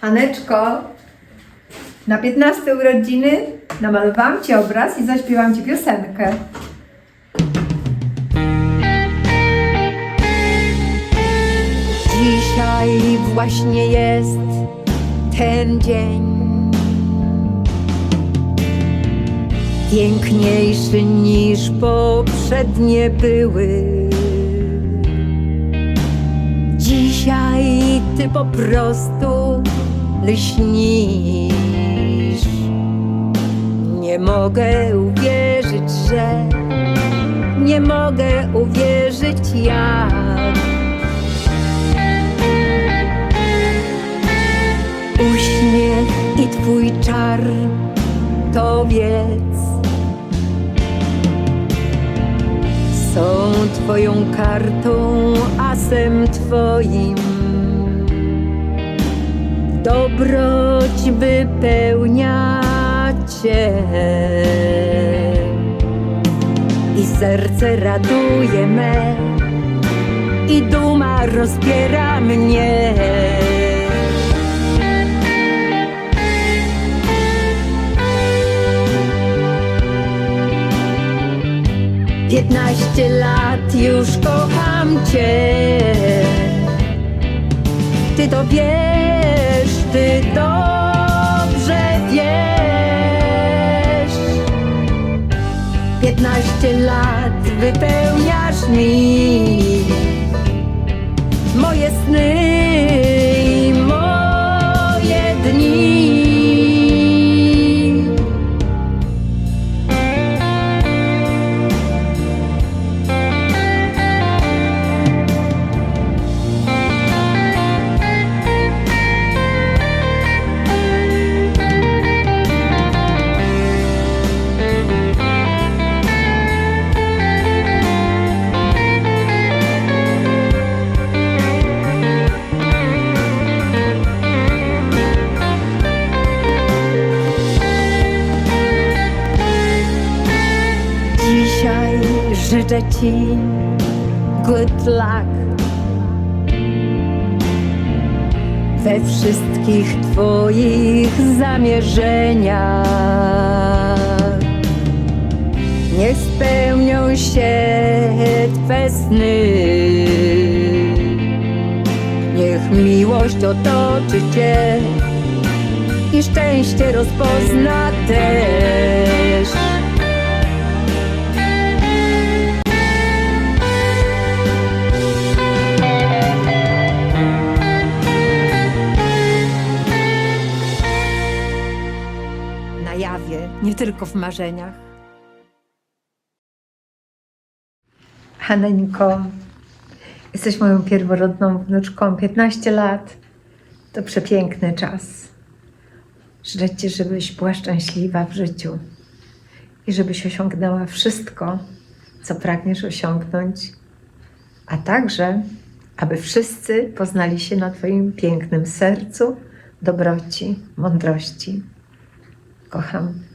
Haneczko, na 15 urodziny namalowałam Ci obraz i zaśpiewam Ci piosenkę. Dzisiaj właśnie jest ten dzień. Piękniejszy niż poprzednie były. Dzisiaj ty po prostu lśnisz. Nie mogę uwierzyć, że nie mogę uwierzyć jak uśmiech i twój czar to wiedz. Są twoją kartą, asem twoim. Dobroć wypełnia cię i serce raduje me i duma rozpiera mnie. Piętnaście lat już kocham cię. Ty to wiesz, ty dobrze wiesz. Piętnaście lat wypełniasz mi życzę Ci good luck we wszystkich Twoich zamierzeniach. Niech spełnią się Twe sny. Niech miłość otoczy Cię i szczęście rozpozna też. Nie tylko w marzeniach. Haneńko, jesteś moją pierworodną wnuczką. 15 lat to przepiękny czas. Życzę Ci, żebyś była szczęśliwa w życiu i żebyś osiągnęła wszystko, co pragniesz osiągnąć, a także, aby wszyscy poznali się na Twoim pięknym sercu, dobroci, mądrości. Kocham